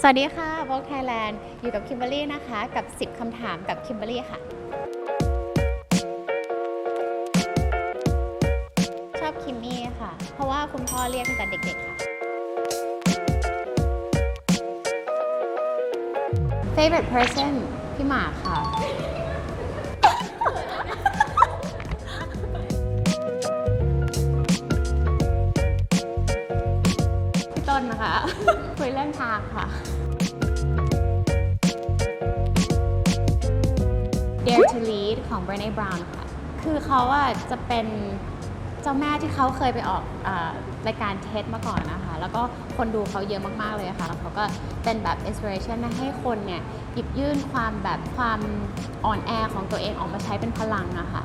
สวัสดีค่ะ Vogue Thailand อยู่กับคิมเบอรี่นะคะ กับ 10 คำถามกับคิมเบอรรี่ค่ะ ชอบคิมมี่ค่ะ เพราะว่าคุณพ่อเรียกตั้งแต่เด็กๆค่ะ favorite person พี่หมากค่ะ นะคะ คุยเรื่องทางค่ะ Dare to Lead ของ Brené Brown ค่ะ คือเขาอะจะเป็นเจ้าแม่ที่เขาเคยไปออกอรายการเท็ดมาก่อนนะคะ แล้วก็คนดูเขาเยอะมาก ๆ เลยค่ะ แล้วเขาก็เป็นแบบ inspiration ให้คนเนี่ย หยิบยื่นความแบบความอ่อนแอของตัวเองออกมาใช้เป็นพลังอะค่ะ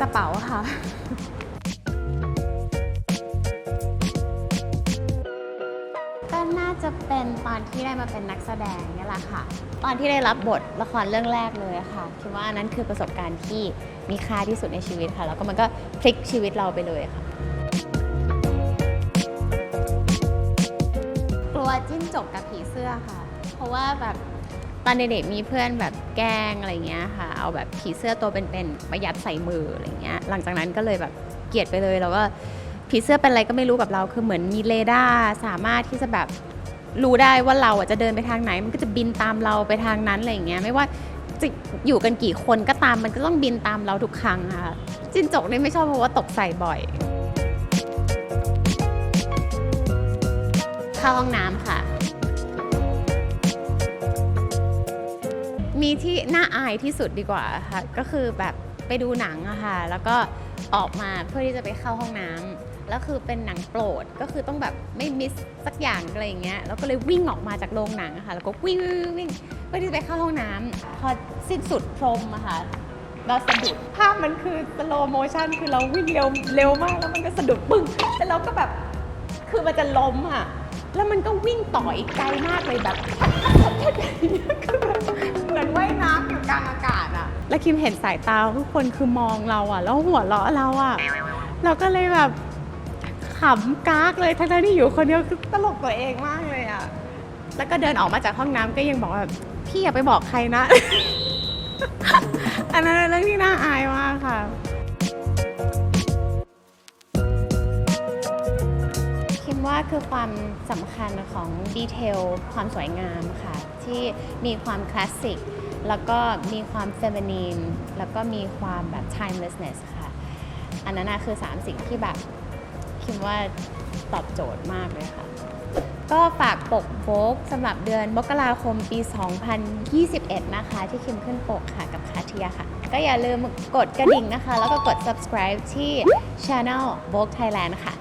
กระเป๋าค่ะ จะเป็นตอนที่ได้มาเป็นนักแสดงเนี่ยแหละค่ะ ตอนที่ได้รับบทละครเรื่องแรกเลยค่ะคิดว่าอันนั้นคือประสบการณ์ที่มีค่าที่สุดในชีวิตค่ะ แล้วก็มันก็พลิกชีวิตเราไปเลยค่ะ กลัวจิ้งจกกับผีเสื้อค่ะ เพราะว่าแบบตอนเด็กๆมีเพื่อนแบบแกล้งอะไรเงี้ยค่ะ เอาแบบผีเสื้อตัวเป็นๆมายัดใส่มืออะไรเงี้ย หลังจากนั้นก็เลยแบบเกลียดไปเลยแล้วก็ผีเสื้อเป็นอะไรก็ไม่รู้กับเราคือเหมือนมีเรดาร์สามารถที่จะแบบ รู้ได้ว่าเราอะจะเดินไปทางไหน มันก็จะบินตามเราไปทางนั้นอะไรเงี้ยไม่ว่าจะอยู่กันกี่คนก็ตามมันก็ต้องบินตามเราทุกครั้งค่ะจิ้งจกนี่ไม่ชอบเพราะว่าตกใส่บ่อยเข้าห้องน้ำค่ะ มีที่น่าอายที่สุดดีกว่าค่ะ ก็คือแบบไปดูหนังอะค่ะ แล้วก็ออกมาเพื่อที่จะไปเข้าห้องน้ำ แล้วคือเป็นหนังโปรดก็คือต้องแบบไม่มิสสักอย่างอะไรอย่างเงี้ยแล้วก็เลยวิ่งออกมาจากโรงหนังอะค่ะ แล้วก็วิ่งวิ่งวิ่งเพื่อที่จะไปเข้าห้องน้ำพอสิ้นสุดพรมอะค่ะเราสะดุดภาพมันคือสโลโมชันคือเราวิ่งเร็วเร็วมากแล้วมันก็สะดุดปึ้งแล้วเราก็แบบคือมันจะล้มอะแล้วมันก็วิ่งต่ออีกไกลมากเลยแบบเหมือนว่ายน้ำอยู่กลางอากาศอะแล้วคิมเห็นสายตาทุกคนคือมองเราอะแล้วหัวเราะเราอะเราก็เลยแบบ ขำกากเลยทั้งๆที่อยู่คนเดียวคือตลกตัวเองมากเลยอะ แล้วก็เดินออกมาจากห้องน้ำก็ยังบอกว่าพี่อย่าไปบอกใครนะ อันนั้นเป็นเรื่องที่น่าอายมากค่ะ คิดว่าคือความสำคัญของดีเทลความสวยงามค่ะ ที่มีความคลาสสิก แล้วก็มีความเฟมินีน แล้วก็มีความแบบ timelessness ค่ะ อันนั้นนะคือ 3 สิ่งที่แบบ คิดว่าตอบโจทย์มากเลยค่ะ ก็ฝากปกโฟกสำหรับเดือนมกราคมปี 2021 นะคะ ที่คิมขึ้นปกค่ะกับคาเทียค่ะ ก็อย่าลืมกดกระดิ่งนะคะ แล้วก็กด subscribe ที่ Channel Vogue Thailand ค่ะ